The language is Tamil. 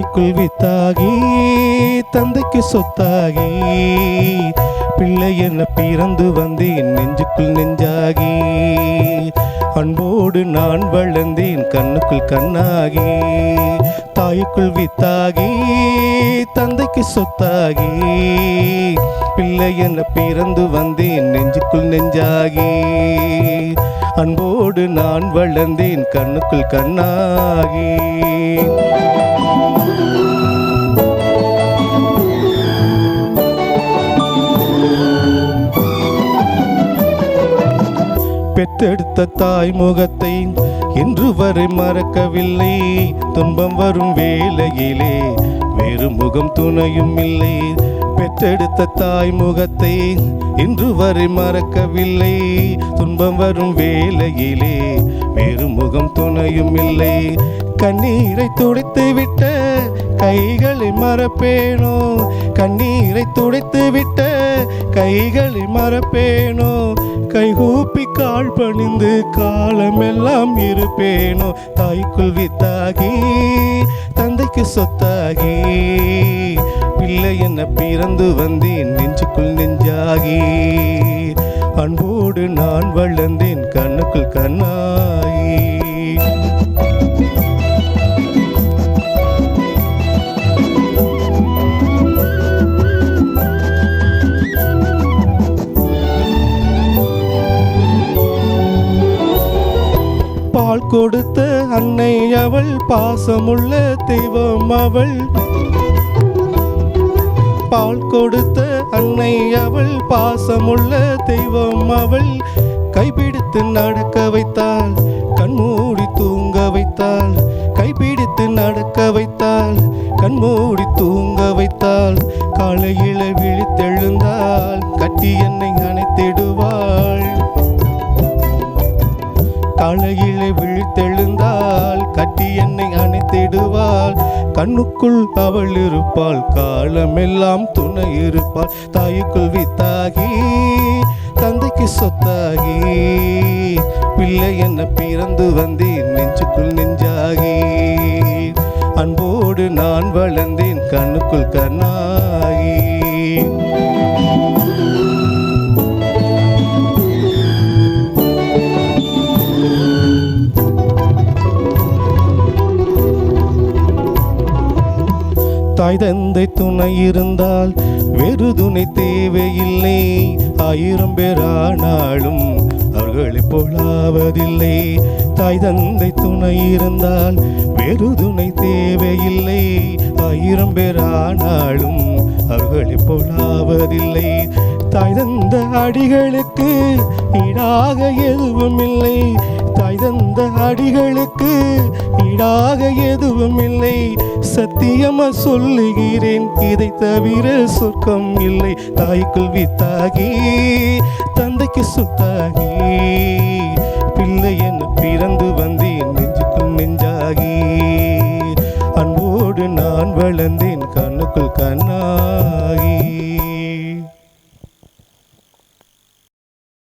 தாய்க்குள் வித்தாகி தந்தைக்கு சொத்தாகி பிள்ளை என பிறந்து வந்தேன் நெஞ்சுக்குள் நெஞ்சாகி. அன்போடு நான் வளர்ந்தேன் கண்ணுக்குள் கண்ணாகி. தாய்க்குள் வித்தாகி தந்தைக்கு சொத்தாகி பிள்ளை என பிறந்து வந்தேன் நெஞ்சுக்குள் நெஞ்சாகி. அன்போடு நான் வளர்ந்தேன் கண்ணுக்குள் கண்ணாகி. பெற்றெடுத்த தாய் முகத்தை இன்று வரை மறக்கவில்லை. துன்பம் வரும் வேலையிலே வேறு முகம் துணையும் இல்லை. பெற்றெடுத்த தாய் முகத்தை இன்று வரை மறக்கவில்லை. துன்பம் வரும் வேலையிலே வேறு முகம் துணையும் இல்லை. கண்ணீரை துடைத்து விட்ட கைகளை மறப்பேனோ? கண்ணீரை துடைத்து விட்ட கைகளை மறப்பேனோ? கைகூப்பி கால் பணிந்து காலமெல்லாம் இருப்பேனோ? தாய்க்குள் வித்தாகி தந்தைக்கு சொத்தாகி பிள்ளை என்ன பிறந்து வந்தேன் நெஞ்சுக்குள் நெஞ்சாகி. அன்போடு நான் வளர்ந்தேன் கண்ணுக்குள் கண்ணாய். பால் கொடுத்த அன்னை அவள் பாசமுள்ள தெய்வம் அவள். பால் கொடுத்த அன்னை அவள் பாசமுள்ள தெய்வம் அவள். கைப்பிடித்து நடக்க வைத்தாள் கண்மூடி தூங்க வைத்தாள். கைப்பிடித்து நடக்க வைத்தாள் கண்மூடி தூங்க வைத்தாள். காலையில விழித்தெழுந்தாள் கட்டி என்னை அணைத்திடுவாள். அணைத்திடுவாள் கண்ணுக்குள் அவள் இருப்பாள். காலமெல்லாம் துணை இருப்பாள். தாய்க்குள் வித்தாகி தந்தைக்கு சொத்தாகி பிள்ளை என்ன பிறந்து வந்தேன். நெஞ்சுக்குள் நெஞ்சாகி அன்போடு நான் வளர்ந்தேன். கண்ணுக்குள் கண்ணாகி. தாய் தந்தை துணை இருந்தால் வேறு துணை தேவையில்லை. ஆயிரம் பேரானாலும் அவர்களை போலாவதில்லை தாய் தந்தை துணை இருந்தால் வேறு துணை தேவையில்லை. ஆயிரம் பேரானாலும் அவர்களைப் போலாவதில்லை. தாய் தந்த அடிகளுக்கு ஈடாக எதுவும் இல்லை தாய் தந்த அடிகளுக்கு ஈடாக எதுவும் இல்லை சத்தியமா சொல்லுகிறேன் இதை தவிர சொர்க்கம் இல்லை. தாய்க்குள் வித்தாகி தந்தைக்கு சுத்தாகி பிள்ளை என பிறந்து வந்தேன் நெஞ்சுக்குள் நெஞ்சாகி. அன்போடு நான் வளர்ந்தேன் మొక్కులు కన్నాయి